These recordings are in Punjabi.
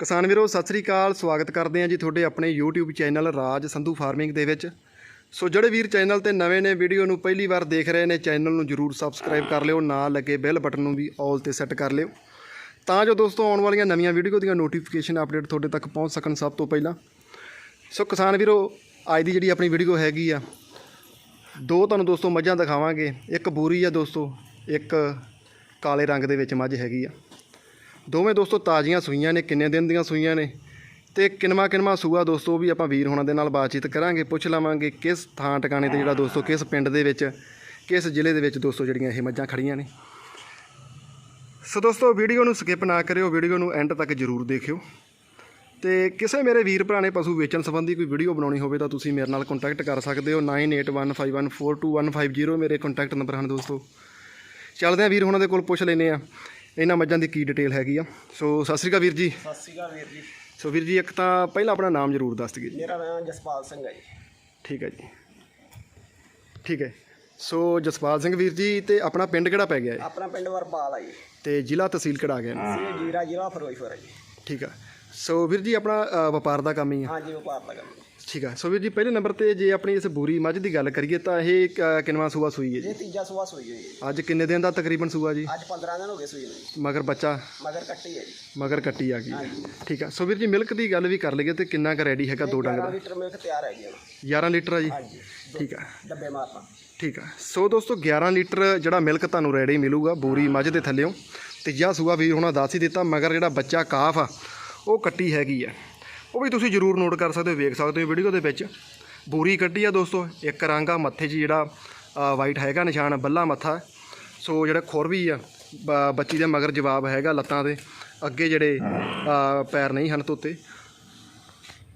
ਕਿਸਾਨ ਵੀਰੋ, ਸਤਿ ਸ੍ਰੀ ਅਕਾਲ, ਸਵਾਗਤ ਕਰਦੇ ਹਾਂ ਜੀ ਤੁਹਾਡੇ ਆਪਣੇ YouTube channel Raj Sandhu farming ਦੇ ਵਿੱਚ। ਸੋ ਜਿਹੜੇ ਵੀਰ ਚੈਨਲ ਤੇ ਨਵੇਂ ਨੇ, ਵੀਡੀਓ ਨੂੰ ਪਹਿਲੀ ਵਾਰ ਦੇਖ ਰਹੇ ਨੇ, ਚੈਨਲ ਨੂੰ ਜਰੂਰ ਸਬਸਕ੍ਰਾਈਬ ਕਰ ਲਿਓ, ਨਾਲ ਲੱਗੇ ਬੈਲ ਬਟਨ ਨੂੰ ਵੀ ਆਲ ਤੇ ਸੈੱਟ ਕਰ ਲਿਓ। ਤਾਂ ਜੋ ਦੋਸਤੋ, ਆਉਣ ਵਾਲੀਆਂ ਨਵੀਆਂ ਵੀਡੀਓ ਦੀਆਂ ਨੋਟੀਫਿਕੇਸ਼ਨ ਅਪਡੇਟ ਤੁਹਾਡੇ ਤੱਕ ਪਹੁੰਚ ਸਕਣ ਸਭ ਤੋਂ ਪਹਿਲਾਂ। ਸੋ ਕਿਸਾਨ ਵੀਰੋ, ਅੱਜ ਦੀ ਜਿਹੜੀ ਆਪਣੀ ਵੀਡੀਓ ਹੈਗੀ ਆ, ਦੋ ਤੁਹਾਨੂੰ ਦੋਸਤੋ ਮੱਝਾਂ ਦਿਖਾਵਾਂਗੇ। ਇੱਕ ਬੂਰੀ ਆ ਦੋਸਤੋ, ਇੱਕ ਕਾਲੇ ਰੰਗ ਦੇ ਵਿੱਚ ਮੱਝ ਹੈਗੀ ਆ। ਦੋਵੇਂ ਦੋਸਤੋ ਤਾਜ਼ੀਆਂ ਸੂਈਆਂ ਨੇ, ਕਿੰਨੇ ਦਿਨ ਦੀਆਂ ਸੂਈਆਂ ਨੇ। ਤੇ ਕਿਨਮਾ ਕਿਨਮਾ ਸੂਆ ਦੋਸਤੋ ਵੀ ਆਪਾਂ ਵੀਰ ਹੋਣਾ ਦੇ ਨਾਲ ਬਾਤਚੀਤ ਕਰਾਂਗੇ, ਪੁੱਛ ਲਵਾਂਗੇ ਕਿਸ ਥਾਂ ਟਿਕਾਣੇ ਤੇ ਜਿਹੜਾ ਦੋਸਤੋ, ਕਿਸ ਪਿੰਡ ਦੇ ਵਿੱਚ, ਕਿਸ ਜ਼ਿਲ੍ਹੇ ਦੇ ਵਿੱਚ ਦੋਸਤੋ ਜਿਹੜੀਆਂ ਇਹ ਮੱਝਾਂ ਖੜੀਆਂ ਨੇ। ਸੋ ਦੋਸਤੋ, ਵੀਡੀਓ ਨੂੰ ਸਕਿਪ ਨਾ ਕਰਿਓ, ਵੀਡੀਓ ਨੂੰ ਐਂਡ ਤੱਕ ਜਰੂਰ ਦੇਖਿਓ। ਤੇ ਕਿਸੇ ਮੇਰੇ ਵੀਰ ਭਰਾ ਨੇ ਪਸ਼ੂ ਵੇਚਣ ਸੰਬੰਧੀ ਕੋਈ ਵੀਡੀਓ ਬਣਾਉਣੀ ਹੋਵੇ ਤਾਂ ਤੁਸੀਂ ਮੇਰੇ ਨਾਲ ਕੰਟੈਕਟ ਕਰ ਸਕਦੇ ਹੋ। 9815142150 ਮੇਰੇ ਕੰਟੈਕਟ ਨੰਬਰ ਹਨ ਦੋਸਤੋ। ਚੱਲਦੇ ਹਾਂ, ਵੀਰ ਹੁਣਾਂ ਦੇ ਕੋਲ ਪੁੱਛ ਲੈਨੇ ਆ ਇਹਨਾਂ ਮੱਝਾਂ ਦੀ ਕੀ ਡਿਟੇਲ ਹੈਗੀ ਆ। ਸੋ ਸਤਿ ਸ੍ਰੀ ਅਕਾਲ ਵੀਰ ਜੀ। ਸਤਿ ਸ਼੍ਰੀ ਅਕਾਲ ਵੀਰ ਜੀ। ਸੋ ਵੀਰ ਜੀ ਇੱਕ ਤਾਂ ਪਹਿਲਾਂ ਆਪਣਾ ਨਾਮ ਜ਼ਰੂਰ ਦੱਸ ਦਈਏ ਜੀ। ਮੇਰਾ ਨਾਮ ਜਸਪਾਲ ਸਿੰਘ ਹੈ ਜੀ। ਠੀਕ ਹੈ ਜੀ। ਠੀਕ ਹੈ। ਸੋ ਜਸਪਾਲ ਸਿੰਘ ਵੀਰ ਜੀ ਤੇ ਆਪਣਾ ਪਿੰਡ ਕਿਹੜਾ ਪੈ ਗਿਆ ਹੈ ਆਪਣਾ ਪਿੰਡ ਵਰਪਾਲ ਹੈ ਜੀ। ਤੇ ਜ਼ਿਲ੍ਹਾ ਤਹਿਸੀਲ ਕਿਹੜਾ ਆ ਗਿਆ? ਸੀ ਜੀਰਾ ਜ਼ਿਲ੍ਹਾ ਫਿਰੋਜ਼ਪੁਰ ਹੈ ਜੀ। ਠੀਕ ਆ। ਸੋ ਵੀਰ ਜੀ ਆਪਣਾ ਅ, ਵਪਾਰ ਦਾ ਕੰਮ ਹੀ ਆ। ਹਾਂਜੀ ਵਪਾਰ ਦਾ ਕੰਮ। ਠੀਕ ਆ। ਸੋ ਵੀਰ ਜੀ ਪਹਿਲੇ ਨੰਬਰ ਤੇ ਜੇ ਆਪਣੀ ਇਸ ਬੂਰੀ ਮੱਝ ਦੀ ਗੱਲ ਕਰੀਏ ਤਾਂ ਇਹ ਕ- ਕਿੰਨਵਾਂ ਸੂਆ ਸੂਈ ਹੈ ਜੀ? ਇਹ ਤੀਜਾ ਸੂਆ ਸੂਈ ਹੋਈ ਹੈ ਜੀ। ਅੱਜ ਕਿੰਨੇ ਦਿਨ ਦਾ ਤਕਰੀਬਨ ਸੂਆ ਜੀ? ਅੱਜ 15 ਦਿਨ ਹੋ ਗਏ ਸੂਈ ਨੂੰ ਜੀ। ਮਗਰ ਬੱਚਾ? ਮਗਰ ਕੱਟੀ ਹੈ ਜੀ। ਮਗਰ ਕੱਟੀ ਆ ਗਈ ਹਾਂਜੀ। ਠੀਕ ਆ। ਸੋ ਵੀਰ ਜੀ ਮਿਲਕ ਦੀ ਗੱਲ ਵੀ ਕਰ ਲਈਏ ਤੇ ਕਿੰਨਾ ਕੁ ਰੈਡੀ ਹੈਗਾ ਦੋ ਡੰਗ 11 ਦਾ ਲੀਟਰ ਮਿਲਕ ਤਿਆਰ ਹੈ ਜੀ ਹੁਣ। 11 ਲੀਟਰ ਆ ਜੀ? ਹਾਂਜੀ। ਠੀਕ ਆ। ਡੱਬੇ ਮਾਰਨਾ ਠੀਕ ਆ। ਸੋ ਦੋਸਤੋ 11 ਲੀਟਰ ਜਿਹੜਾ ਮਿਲਕ ਤੁਹਾਨੂੰ ਰੈਡੀ ਮਿਲੂਗਾ ਬੂਰੀ ਮੱਝ ਦੇ ਥੱਲਿਓਂ। ਤੇ ਜਾਂ ਸੂਆ ਵੀ ਹੁਣ ਦੱਸ ਹੀ ਦਿੱਤਾ ਮਗਰ ਜਿਹੜਾ ਬੱਚਾ ਕਾਫ ਆ ਉਹ ਕੱਟੀ ਹੈਗੀ ਆ। ਉਹ ਵੀ ਤੁਸੀਂ ਜਰੂਰ ਨੋਟ ਕਰ ਸਕਦੇ ਹੋ, ਵੇਖ ਸਕਦੇ ਹੋ ਵੀਡੀਓ ਦੇ ਵਿੱਚ। ਬੂਰੀ ਕੱਢੀ ਆ ਦੋਸਤੋ, ਇੱਕ ਰੰਗ ਆ ਮੱਥੇ 'ਚ ਜਿਹੜਾ ਵਾਈਟ ਹੈਗਾ ਨਿਸ਼ਾਨ, ਬੱਲਾ ਮੱਥਾ। ਸੋ ਜਿਹੜਾ ਖੁਰ ਵੀ ਆ ਬੱਚੀ ਦੇ ਮਗਰ ਜਵਾਬ ਹੈਗਾ ਲੱਤਾਂ ਦੇ, ਅੱਗੇ ਜਿਹੜੇ ਪੈਰ ਨਹੀਂ ਹਨ ਧੋਤੇ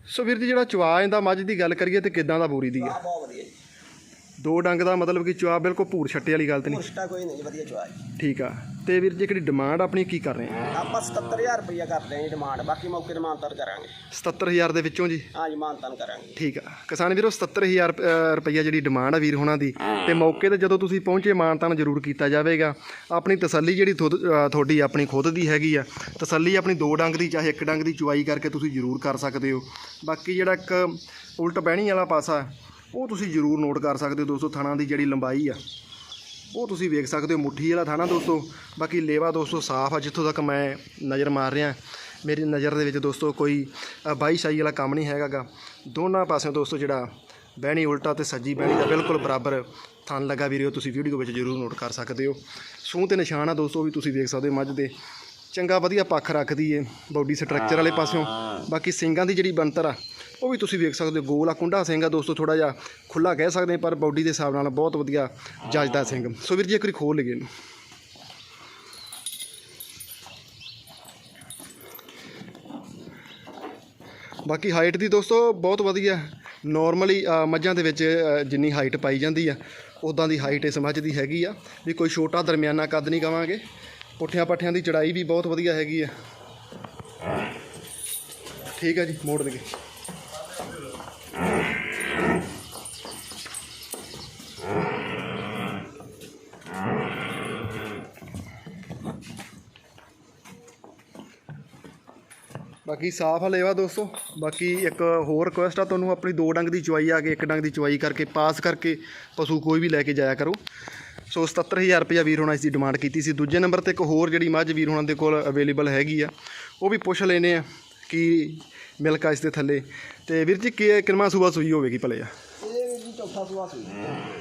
ਸੋ ਵੀਰ ਜੀ, ਜਿਹੜਾ ਚਵਾ ਇਹਦਾ ਮੱਝ ਦੀ ਗੱਲ ਕਰੀਏ ਤੇ ਕਿਦਾਂ ਦਾ ਬੂਰੀ ਦੀ ਆ ਆ? ਬਹੁਤ ਵਧੀਆ ਜੀ। ਦੋ ਡੰਗ ਦਾ ਮਤਲਬ ਕਿ ਚਵਾ ਬਿਲਕੁਲ ਭੂਰ ਛੱਟੇ ਵਾਲੀ ਗੱਲ ਤੇ ਨਹੀਂ? ਮੁਸ਼ਕਾ ਕੋਈ ਨਹੀਂ ਜੀ ਵਧੀਆ ਚੁਆ ਜੀ ਠੀਕ ਆ। ਤੇ ਵੀਰ ਜੀ ਕਿਹੜੀ ਡਿਮਾਂਡ ਆਪਣੀ ਕੀ ਕਰ ਰਹੇ ਆ? ਆਪਾਂ 77000 ਰੁਪਇਆ ਕਰਦੇ ਹਾਂ ਜੀ ਡਿਮਾਂਡ ਬਾਕੀ ਮੌਕੇ ਤੇ ਮਾਨਤਾਨ ਕਰਾਂਗੇ। 77000 ਦੇ ਵਿੱਚੋਂ ਜੀ? ਹਾਂਜੀ ਮਾਨਤਾਨ ਕਰਾਂਗੇ। ਠੀਕ ਆ। ਕਿਸਾਨ ਵੀਰੋ 77000 ਰੁਪਈਆ ਜਿਹੜੀ ਡਿਮਾਂਡ ਆ ਵੀਰ ਹੋਣਾ ਦੀ ਤੇ ਮੌਕੇ ਤੇ ਜਦੋਂ ਤੁਸੀਂ ਪਹੁੰਚੇ ਮਾਨਤਾਨ ਜ਼ਰੂਰ ਕੀਤਾ ਜਾਵੇਗਾ। ਆਪਣੀ ਤਸੱਲੀ ਜਿਹੜੀ ਥੁਦ- ਤੁਹਾਡੀ ਆਪਣੀ ਖੁਦ ਦੀ ਹੈਗੀ ਆ ਤਸੱਲੀ ਆਪਣੀ ਦੋ ਡੰਗ ਦੀ ਚਾਹੇ ਇੱਕ ਡੰਗ ਦੀ ਚੁਆਈ ਕਰਕੇ ਤੁਸੀਂ ਜ਼ਰੂਰ ਕਰ ਸਕਦੇ ਹੋ। ਬਾਕੀ ਜਿਹੜਾ ਇੱਕ ਉਲਟ ਬਹਿਣੀ ਵਾਲਾ ਪਾਸਾ ਉਹ ਤੁਸੀਂ ਜ਼ਰੂਰ ਨੋਟ ਕਰ ਸਕਦੇ ਹੋ ਦੋਸਤੋ ਥਣਾ ਦੀ ਜਿਹੜੀ ਲੰਬਾਈ ਆ। ਉਹ ਤੁਸੀਂ ਵੇਖ ਸਕਦੇ ਹੋ ਮੁੱਠੀ ਵਾਲਾ ਥਾਣਾ ਦੋਸਤੋ। ਬਾਕੀ ਲੇਵਾ ਦੋਸਤੋ ਸਾਫ਼ ਆ ਜਿੱਥੋਂ ਤੱਕ ਮੈਂ ਨਜ਼ਰ ਮਾਰ ਰਿਹਾ। ਮੇਰੀ ਨਜ਼ਰ ਦੇ ਵਿੱਚ ਦੋਸਤੋ ਕੋਈ ਅ, ਵਾਲਾ ਕੰਮ ਨਹੀਂ ਹੈਗਾਗਾ ਦੋਨਾਂ ਪਾਸਿਓਂ ਦੋਸਤੋ ਜਿਹੜਾ ਬਹਿਣੀ ਉਲਟਾ ਤੇ ਸੱਜੀ ਬਹਿਣੀ ਦਾ ਬਿਲਕੁਲ ਬਰਾਬਰ ਥਣ ਲੱਗਾ ਵੀਰਿਓ ਤੁਸੀਂ ਵੀਡੀਓ ਵਿੱਚ ਜ਼ਰੂਰ ਨੋਟ ਕਰ ਸਕਦੇ ਹੋ। ਸੂਹ ਤੇ ਨਿਸ਼ਾਨ ਆ ਦੋਸਤੋ ਵੀ ਤੁਸੀਂ ਵੇਖ ਸਕਦੇ ਹੋ ਮੱਝ ਦੇ। ਚੰਗਾ ਵਧੀਆ ਪੱਖ ਰੱਖਦੀ ਏ ਬਾਡੀ ਸਟਰਕਚਰ ਵਾਲੇ ਪਾਸਿਓਂ। ਬਾਕੀ ਸਿੰਗਾਂ ਦੀ ਜਿਹੜੀ ਬਣਤਰ ਆ ਉਹ ਵੀ ਤੁਸੀਂ ਵੇਖ ਸਕਦੇ ਹੋ, ਗੋਲ ਆ, ਕੁੰਡਾ ਸਿੰਘ ਆ ਦੋਸਤੋ ਥੋੜਾ ਜਿਹਾ ਖੁੱਲਾ ਕਹਿ ਸਕਦੇ ਪਰ ਬਾਡੀ ਦੇ ਹਿਸਾਬ ਨਾਲ ਬਹੁਤ ਵਧੀਆ ਜੱਜਦਾ ਸਿੰਘ। ਸੋ ਵੀਰ ਜੀ, ਇੱਕ ਵਾਰੀ ਖੋਲ ਲਈਏ ਇਹਨੂੰ। ਬਾਕੀ ਹਾਈਟ ਦੀ ਦੋਸਤੋ, ਬਹੁਤ ਵਧੀਆ। ਨਾਰਮਲੀ ਮੱਝਾਂ ਦੇ ਵਿੱਚ ਜਿੰਨੀ ਹਾਈਟ ਪਾਈ ਜਾਂਦੀ ਆ ਉਦਾਂ ਦੀ ਹਾਈਟ ਇਸ ਮੱਝ ਦੀ ਹੈਗੀ ਆ। ਵੀ ਕੋਈ ਛੋਟਾ ਦਰਮਿਆਨਾ ਕੱਦ ਨਹੀਂ ਕਵਾਂਗੇ। ਪੁੱਠਿਆਂ ਪੱਠਿਆਂ ਦੀ ਚੜਾਈ ਵੀ ਬਹੁਤ ਵਧੀਆ ਹੈਗੀ ਆ। ਠੀਕ ਆ ਜੀ, ਮੋੜ ਦੇ ਬਾਕੀ ਸਾਫ਼ ਹਲੇਵਾ ਦੋਸਤੋ, ਬਾਕੀ ਇੱਕ ਹੋਰ ਰਿਕੁਐਸਟ ਆ ਤੁਹਾਨੂੰ, ਆਪਣੀ ਦੋ ਡੰਗ ਦੀ ਚੁਆਈ ਆ ਕੇ, ਇੱਕ ਡੰਗ ਦੀ ਚੁਆਈ ਕਰਕੇ, ਪਾਸ ਕਰਕੇ ਪਸ਼ੂ ਕੋਈ ਵੀ ਲੈ ਕੇ ਜਾਇਆ ਕਰੋ। ਸੋ 77000 ਰੁਪਇਆ ਵੀਰ ਹੋਣਾ ਇਸ ਦੀ ਡਿਮਾਂਡ ਕੀਤੀ ਸੀ। ਦੂਜੇ ਨੰਬਰ ਤੇ ਇੱਕ ਹੋਰ ਜਿਹੜੀ ਮੱਝ ਵੀਰ ਹੋਣਾ ਦੇ ਕੋਲ ਅਵੇਲੇਬਲ ਹੈਗੀ ਆ, ਉਹ ਵੀ ਪੁੱਛ ਲੈਨੇ ਆ ਕਿ ਮਿਲਕਾ ਇਸ ਦੇ ਥੱਲੇ। ਤੇ ਵੀਰ ਜੀ, ਕੀ ਕਿੰਨਾ ਸੂਆ ਸੂਈ ਹੋਵੇਗੀ ਭਲੇ ਆ? ਚੌਥਾ ਸੂਆ ਸੂਈ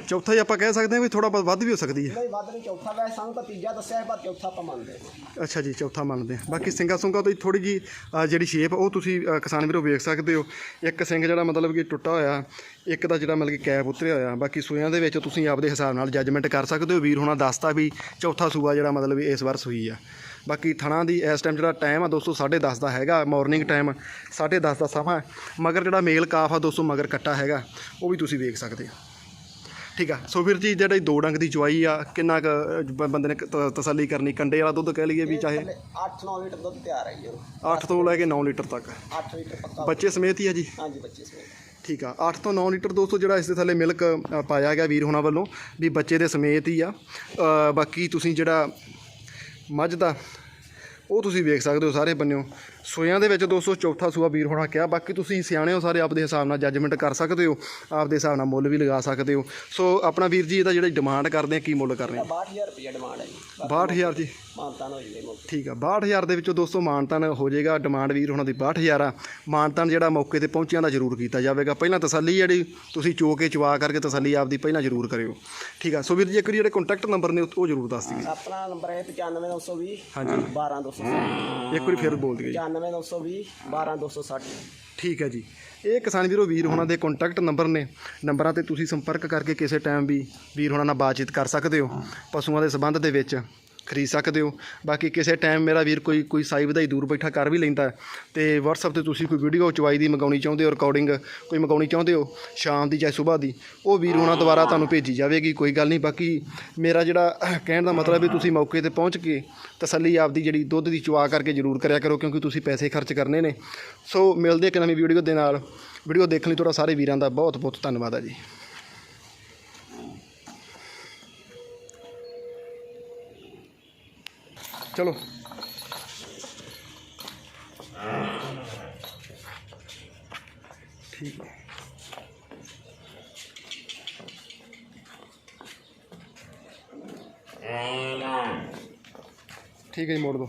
ਚੌਥਾ ਹੀ ਆਪਾਂ ਕਹਿ ਸਕਦੇ ਹਾਂ ਵੀ ਥੋੜਾ ਬਹੁਤ ਵੱਧ ਵੀ ਹੋ ਸਕਦੀ ਹੈ। ਨਹੀਂ ਵੱਧ ਨਹੀਂ ਚੌਥਾ। ਵੈਸੇ ਸਾਨੂੰ ਤਾਂ ਤੀਜਾ ਦੱਸਿਆ ਹੈ, ਪਰ ਚੌਥਾ ਆਪਾਂ ਮੰਨਦੇ ਹਾਂ। ਅੱਛਾ ਜੀ ਚੌਥਾ ਮੰਨਦੇ ਆ ਬਾਕੀ ਸਿੰਘਾਂ ਸੁੰਘਾਂ ਤੋਂ ਥੋੜੀ ਜੀ ਅ, ਜਿਹੜੀ ਸ਼ੇਪ ਉਹ ਤੁਸੀਂ ਅ, ਕਿਸਾਨ ਵੀਰੋ ਵੇਖ ਸਕਦੇ ਹੋ। ਇੱਕ ਸਿੰਘ ਜਿਹੜਾ ਮਤਲਬ ਕਿ ਟੁੱਟਾ ਹੋਇਆ ਇੱਕ ਦਾ ਜਿਹੜਾ ਮਤਲਬ ਕਿ ਕੈਪ ਉਤਰਿਆ ਹੋਇਆ। ਬਾਕੀ ਸੂਆਂ ਦੇ ਵਿੱਚ ਤੁਸੀਂ ਆਪਦੇ ਹਿਸਾਬ ਨਾਲ ਜੱਜਮੈਂਟ ਕਰ ਸਕਦੇ ਹੋ। ਵੀਰ ਹੋਣਾ ਦੱਸਤਾ ਵੀ ਚੌਥਾ ਸੂਆ ਜਿਹੜਾ ਮਤਲਬ ਵੀ ਇਸ ਵਾਰ ਸੂਈ ਆ। ਬਾਕੀ ਥਣਾ ਦੀ ਇਸ ਟਾਈਮ ਜਿਹੜਾ ਟਾਈਮ ਆ ਦੋਸਤੋ 10:30 ਦਾ ਹੈਗਾ ਮਾਰਨਿੰਗ ਟਾਈਮ 10:30 ਦਾ ਸਮਾਂ ਹੈ। ਮਗਰ ਜਿਹੜਾ ਮੇਲ ਕਾਫ ਆ ਦੋਸਤੋ ਮਗਰ ਕੱਟਾ ਹੈਗਾ ਉਹ ਵੀ ਤੁਸੀਂ ਵੇਖ ਸਕਦੇ ਹੋ। ਠੀਕ ਆ ਸੋ ਵੀਰ ਜੀ ਜਿਹੜੀ ਦੋ ਡੰਗ ਦੀ ਚੁਆਈ ਆ ਕਿੰਨਾ ਕੁ ਬੰਦੇ ਨੇ ਤਸੱਲੀ ਕਰਨੀ ਕੰਡੇ ਵਾਲਾ ਦੁੱਧ ਕਹਿ ਲਈਏ ਵੀ ਚਾਹੇ 8-9 ਲੀਟਰ ਦੁੱਧ ਤਿਆਰ ਹੈ ਜੀ ਉਹ। 8 ਤੋਂ ਲੈ ਕੇ 9 ਲੀਟਰ ਤੱਕ। 8 ਲੀਟਰ ਪੱਕਾ ਬੱਚੇ ਸਮੇਤ ਹੀ ਆ ਜੀ? ਹਾਂਜੀ 25 ਸਮੇਤ। ਠੀਕ ਆ 8 ਤੋਂ 9 ਲੀਟਰ ਦੋਸਤੋ ਜਿਹੜਾ ਇਸ ਦੇ ਥੱਲੇ ਮਿਲਕ ਪਾਇਆ ਗਿਆ ਵੀਰ ਹੋਣਾ ਵੱਲੋਂ ਵੀ ਬੱਚੇ ਦੇ ਸਮੇਤ ਹੀ ਆ। ਬਾਕੀ ਤੁਸੀਂ ਜਿਹੜਾ ਮੱਝ ਦਾ। ਉਹ ਤੁਸੀਂ ਵੇਖ ਸਕਦੇ ਹੋ ਸਾਰੇ ਬੰਨਿਓ। ਸੋਇਆਂ ਦੇ ਵਿੱਚ ਦੋਸਤੋ ਚੌਥਾ ਸੂਆ ਵੀਰ ਹੋਣਾ ਕਿਹਾ ਬਾਕੀ ਤੁਸੀਂ ਸਿਆਣੇ ਹੋ ਸਾਰੇ ਆਪਦੇ ਹਿਸਾਬ ਨਾਲ ਜੱਜਮੈਂਟ ਕਰ ਸਕਦੇ ਹੋ। ਆਪਦੇ ਹਿਸਾਬ ਨਾਲ ਮੁੱਲ ਵੀ ਲਗਾ ਸਕਦੇ ਹੋ। ਸੋ ਆਪਣਾ ਵੀਰ ਜੀ ਇਹਦਾ ਜਿਹੜਾ ਡਿਮਾਂਡ ਕਰਦੇ ਆ ਕੀ ਮੁੱਲ ਕਰ ਰਹੇ ਆ 62000 ਰੁਪਏ ਡਿਮਾਂਡ ਹੈ ਜੀ। 62000 ਜੀ। ਮਾਨਤਾਨ ਹੋ ਜਾਂਦੇ ਮੌਕੇ ਠੀਕ ਆ 62000 ਦੇ ਵਿੱਚੋਂ ਦੋਸਤੋ ਮਾਨਤਾਨ ਹੋ ਜਾਏਗਾ ਡਿਮਾਂਡ ਵੀਰ ਹੋਣਾ ਦੀ 62000 ਆ। ਮਾਨਤਾਨ ਜਿਹੜਾ ਮੌਕੇ ਤੇ ਪਹੁੰਚਿਆਂ ਦਾ ਜ਼ਰੂਰ ਕੀਤਾ ਜਾਵੇਗਾ। ਪਹਿਲਾਂ ਤਸੱਲੀ ਜਿਹੜੀ ਤੁਸੀਂ ਚੋ ਕੇ ਚਵਾ ਕਰਕੇ ਤਸੱਲੀ ਆਪਦੀ ਪਹਿਲਾਂ ਜ਼ਰੂਰ ਕਰਿਓ। ਠੀਕ ਆ ਸੋ ਵੀਰ ਜੀ ਇੱਕ ਵਾਰੀ ਜਿਹੜੇ ਕੰਟੈਕਟ ਨੰਬਰ ਨੇ ਉਹ ਜ਼ਰੂਰ ਦੱਸ ਦਿਓ। ਆਪਣਾ ਨੰਬਰ ਹੈ 95920 ਹਾਂਜੀ। 12260 ਇੱਕ ਵਾਰੀ ਫਿਰ ਬੋਲ ਦਿਓ ਜੀ 95920 12260 ਠੀਕ ਹੈ ਜੀ। ਇਹ ਕਿਸਾਨ ਵੀਰੋ ਵੀਰ ਹੋਣਾ ਦੇ ਕੰਟੈਕਟ ਨੰਬਰ ਨੇ। ਨੰਬਰਾਂ ਤੇ ਤੁਸੀਂ ਸੰਪਰਕ ਕਰਕੇ ਕਿਸੇ ਟਾਈਮ ਵੀ ਵੀਰ ਹੋਣਾ ਨਾਲ ਬਾਤਚੀਤ ਕਰ ਸਕਦੇ ਹੋ ਪਸ਼ੂਆਂ ਦੇ ਸੰਬੰਧ ਦੇ ਵਿੱਚ। ਖਰੀਦ ਸਕਦੇ ਹੋ। ਬਾਕੀ ਕਿਸੇ ਟਾਈਮ ਮੇਰਾ ਵੀਰ ਕੋਈ ਕੋਈ ਸਾਈ ਵਧਾਈ ਦੂਰ ਬੈਠਾ ਕਰ ਵੀ ਲੈਂਦਾ ਹੈ। ਤੇ WhatsApp ਤੇ ਤੁਸੀਂ ਕੋਈ ਵੀਡੀਓ ਚਵਾਈ ਦੀ ਮੰਗਾਉਣੀ ਚਾਹੁੰਦੇ ਹੋ ਰਿਕਾਰਡਿੰਗ ਕੋਈ ਮੰਗਾਉਣੀ ਚਾਹੁੰਦੇ ਹੋ, ਸ਼ਾਮ ਦੀ ਚਾਹੇ ਸਵੇਰ ਦੀ, ਉਹ ਵੀਰ ਉਹਨਾਂ ਦੁਆਰਾ ਤੁਹਾਨੂੰ ਭੇਜੀ ਜਾਵੇਗੀ, ਕੋਈ ਗੱਲ ਨਹੀਂ। ਬਾਕੀ ਮੇਰਾ ਜਿਹੜਾ ਕਹਿਣ ਦਾ ਮਤਲਬ ਵੀ ਤੁਸੀਂ ਮੌਕੇ ਤੇ ਪਹੁੰਚ ਕੇ ਤਸੱਲੀ ਆਪਦੀ ਜਿਹੜੀ ਦੁੱਧ ਦੀ ਚਵਾ ਕਰਕੇ ਜ਼ਰੂਰ ਕਰਿਆ ਕਰੋ, ਕਿਉਂਕਿ ਤੁਸੀਂ ਪੈਸੇ ਖਰਚ ਕਰਨੇ ਨੇ। ਸੋ ਮਿਲਦੇ ਇੱਕ ਨਵੀਂ ਵੀਡੀਓ ਦੇ ਨਾਲ। ਵੀਡੀਓ ਦੇਖਣ ਲਈ ਤੁਹਾਡਾ ਸਾਰੇ ਵੀਰਾਂ ਦਾ ਬਹੁਤ ਬਹੁਤ ਧੰਨਵਾਦ ਹੈ ਜੀ। ਚਲੋ। ਠੀਕ ਹੈ। ਠੀਕ ਹੈ ਜੀ ਮੋੜ ਦੋ।